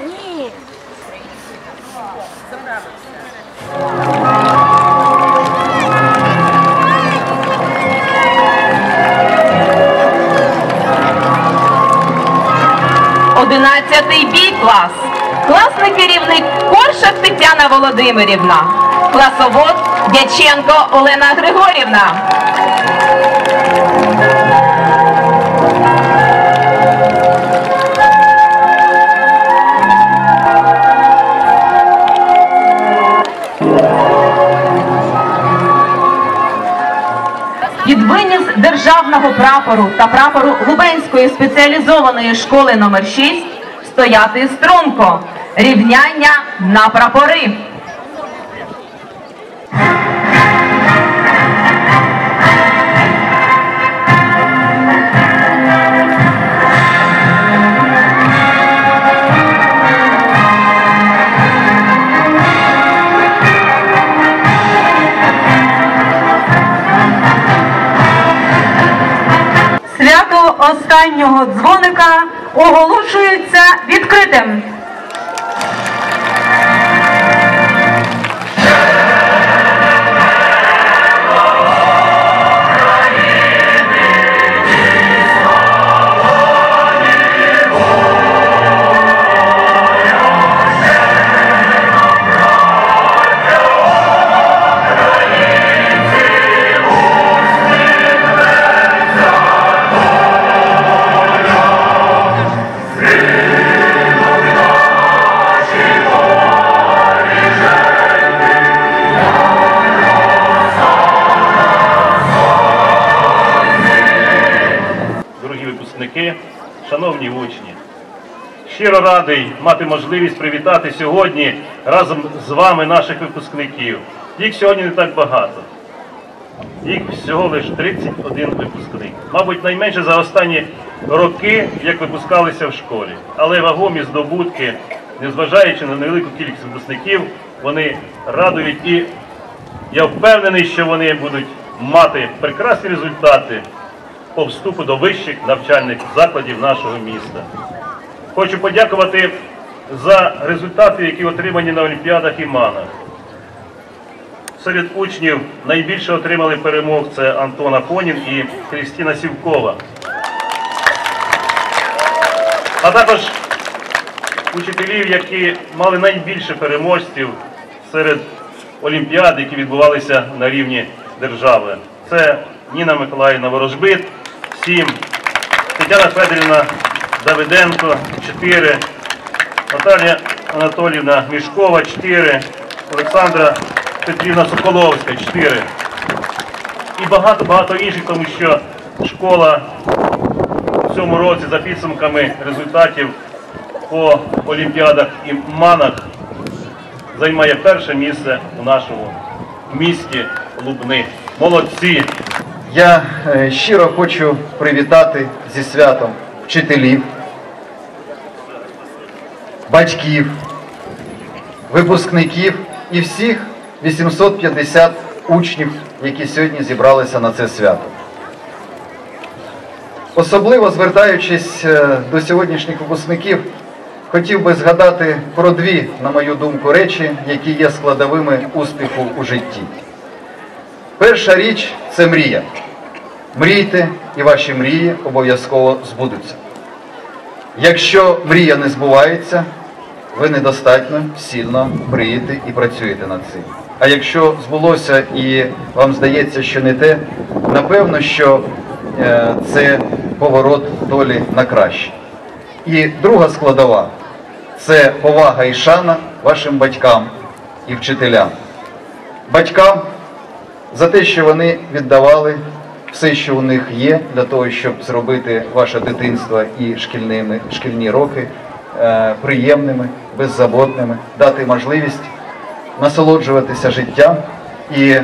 Ні. Одинадцятий бій клас. Класний керівник Коршак Тетяна Володимирівна. Класовод Дяченко Олена Григорівна. Під виніс державного прапору та прапору Губенської спеціалізованої школи номер 6 стояти струнко. Рівняння на прапори. Останнього дзвоника оголошується відкритим. Щиро радий мати можливість привітати сьогодні разом з вами наших випускників. Їх сьогодні не так багато. Їх всього лише 31 випускник. Мабуть, найменше за останні роки, як випускалися в школі. Але вагомі здобутки, незважаючи на невелику кількість випускників, вони радують і я впевнений, що вони будуть мати прекрасні результати по вступу до вищих навчальних закладів нашого міста. Хочу подякувати за результати, які отримані на Олімпіадах і МАНах. Серед учнів найбільше отримали перемог це Антон Афонін і Христина Сівкова. А також учителів, які мали найбільше переможців серед олімпіад, які відбувалися на рівні держави. Це Ніна Миколаївна Ворожбит, 7, Тетяна Федорівна Давиденко, 4, Наталія Анатоліївна Мішкова, 4, Олександра Петрівна Соколовська, 4. І багато-багато інших, тому що школа в цьому році за підсумками результатів по олімпіадах і манах займає перше місце у нашому місті Лубни. Молодці! Я е, щиро хочу привітати зі святом вчителів, батьків, випускників і всіх 850 учнів, які сьогодні зібралися на це свято. Особливо звертаючись е, до сьогоднішніх випускників, хотів би згадати про дві, на мою думку, речі, які є складовими успіху у житті. Перша річ це мрія. Мрійте, і ваші мрії обов'язково збудуться. Якщо мрія не збувається, ви недостатньо сильно мрієте і працюєте над цим. А якщо збулося і вам здається, що не те, напевно, що е, це поворот долі на краще. І друга складова це повага і шана вашим батькам і вчителям. Батькам за те, що вони віддавали все, що у них є, для того, щоб зробити ваше дитинство і шкільні роки приємними, беззаботними, дати можливість насолоджуватися життям і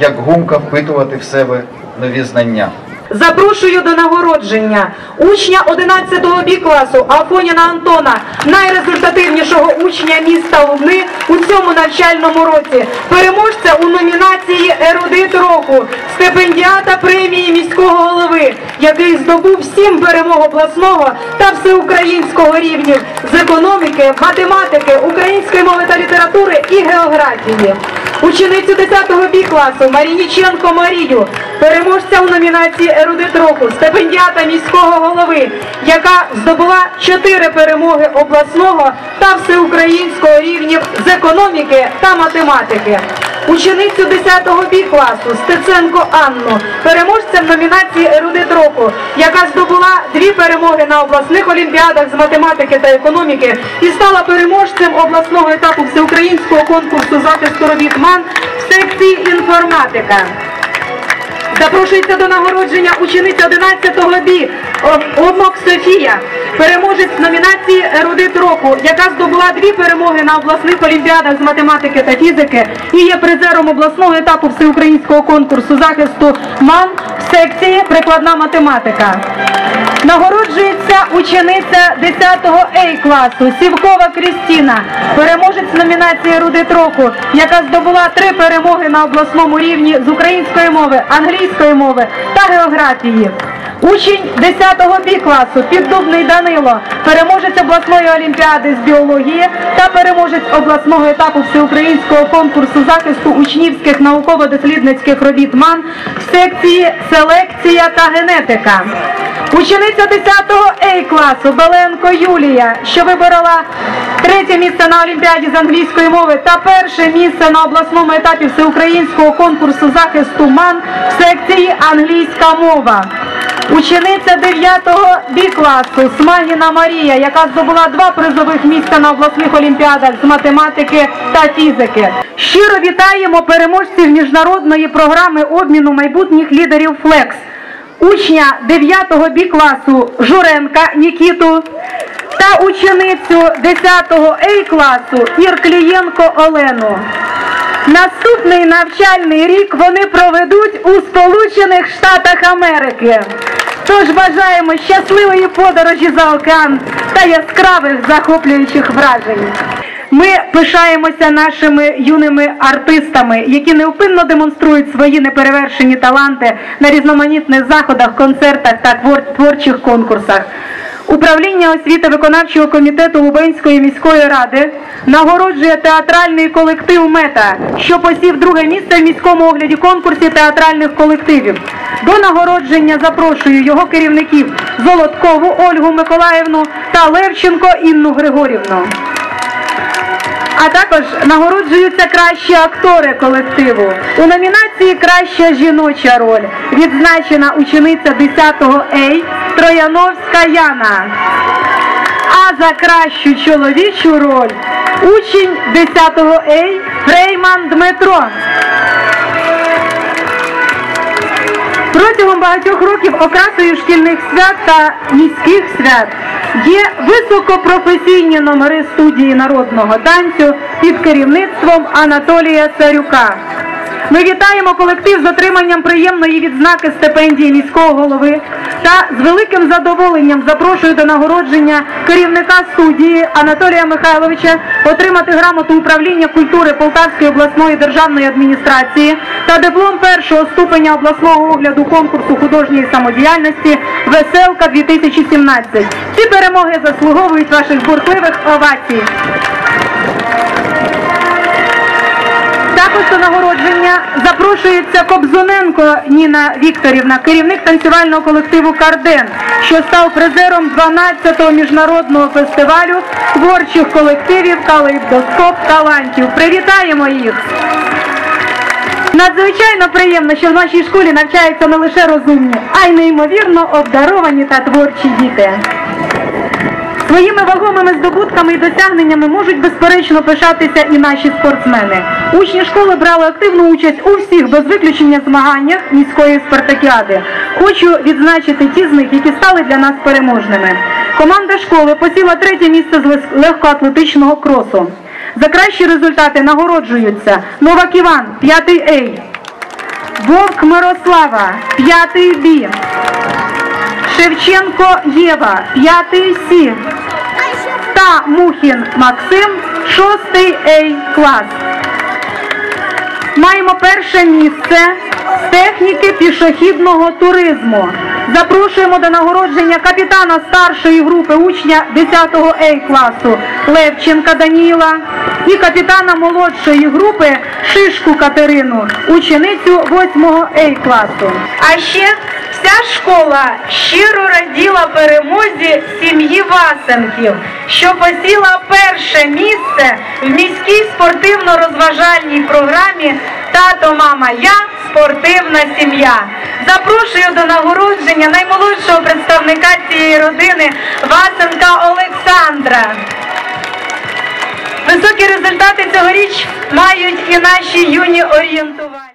як гумка впитувати в себе нові знання. Запрошую до нагородження учня 11 Б класу Афоніна Антона, найрезультативнішого учня міста Лубни у цьому навчальному році, переможця у номінації Ерудит року, стипендіата премії міського голови, який здобув сім перемог обласного та всеукраїнського рівнів з економіки, математики, української мови та літератури і географії. Ученицю 10 Б класу Марініченко Марію, переможця у номінації Ерудит року, стипендіата міського голови, яка здобула чотири перемоги обласного та всеукраїнського рівнів з економіки та математики. Ученицю 10 Б класу Стеценко Анну, переможцем номінації Ерудит року, яка здобула дві перемоги на обласних олімпіадах з математики та економіки і стала переможцем обласного етапу всеукраїнського конкурсу захисту робіт МАН в секції інформатика. Запрошується до нагородження учениця 11-го бі Обмок Софія, переможець номінації Ерудит року, яка здобула дві перемоги на обласних олімпіадах з математики та фізики і є призером обласного етапу всеукраїнського конкурсу захисту МАН в секції Прикладна математика. Нагороджується учениця 10-го А класу Сівкова Крістіна, переможець номінації Рудит року, яка здобула три перемоги на обласному рівні з української мови, англійської мови та географії. Учень 10-го Б класу Піддубний Данило, переможець обласної олімпіади з біології та переможець обласного етапу всеукраїнського конкурсу захисту учнівських науково-дослідницьких робіт МАН в секції селекція та генетика. Учениця 10-го А класу Беленко Юлія, що виборола третє місце на Олімпіаді з англійської мови та перше місце на обласному етапі всеукраїнського конкурсу захисту МАН в секції англійська мова. Учениця 9-го Б класу Смагіна Марія, яка здобула два призових місця на обласних олімпіадах з математики та фізики. Щиро вітаємо переможців міжнародної програми обміну майбутніх лідерів Флекс учня 9 Б класу Журенка Нікіту та ученицю 10 А класу Ірклієнко Олену. Наступний навчальний рік вони проведуть у Сполучених Штатах Америки. Тож бажаємо щасливої подорожі за океан та яскравих захоплюючих вражень. Ми пишаємося нашими юними артистами, які неупинно демонструють свої неперевершені таланти на різноманітних заходах, концертах та твор- творчих конкурсах. Управління освіти виконавчого комітету Лубенської міської ради нагороджує театральний колектив Мета, що посів друге місце в міському огляді конкурсі театральних колективів. До нагородження запрошую його керівників Золоткову Ольгу Миколаївну та Левченко Інну Григорівну. А також нагороджуються кращі актори колективу. У номінації Краща жіноча роль відзначена учениця 10-го А Трояновська Яна. А за кращу чоловічу роль учень 10-го А Фрейман Дмитро. Протягом багатьох років окрасою шкільних свят та міських свят є високопрофесійні номери студії народного танцю під керівництвом Анатолія Царюка. Ми вітаємо колектив з отриманням приємної відзнаки стипендії міського голови та з великим задоволенням запрошую до нагородження керівника студії Анатолія Михайловича отримати грамоту управління культури Полтавської обласної державної адміністрації та диплом першого ступеня обласного огляду конкурсу художньої самодіяльності Веселка 2017. Ці перемоги заслуговують ваших бурхливих овацій. Також нагородження запрошується Кобзоненко Ніна Вікторівна, керівник танцювального колективу Карден, що став призером 12-го міжнародного фестивалю творчих колективів Калейдоскоп талантів. Привітаємо їх! Надзвичайно приємно, що в нашій школі навчаються не лише розумні, а й неймовірно обдаровані та творчі діти. Своїми вагомими здобутками і досягненнями можуть безперечно пишатися і наші спортсмени. Учні школи брали активну участь у всіх без виключення змаганнях міської спартакіади. Хочу відзначити ті з них, які стали для нас переможними. Команда школи посіла третє місце з легкоатлетичного кросу. За кращі результати нагороджуються Новак Іван, 5 А, Вовк Мирослава, 5 Б, Шевченко Єва, 5 Сі та Мухін Максим, 6 Ей клас. Маємо перше місце з техніки пішохідного туризму. Запрошуємо до нагородження капітана старшої групи учня 10 Ей класу Левченка Даніла і капітана молодшої групи Шишку Катерину, ученицю 8 Ей класу. А ще вся школа щиро раділа перемозі сім'ї Васенків, що посіла перше місце в міській спортивно-розважальній програмі Тато, мама, я спортивна сім'я. Запрошую до нагородження наймолодшого представника цієї родини Васенка Олександра. Високі результати цьогоріч мають і наші юні орієнтування.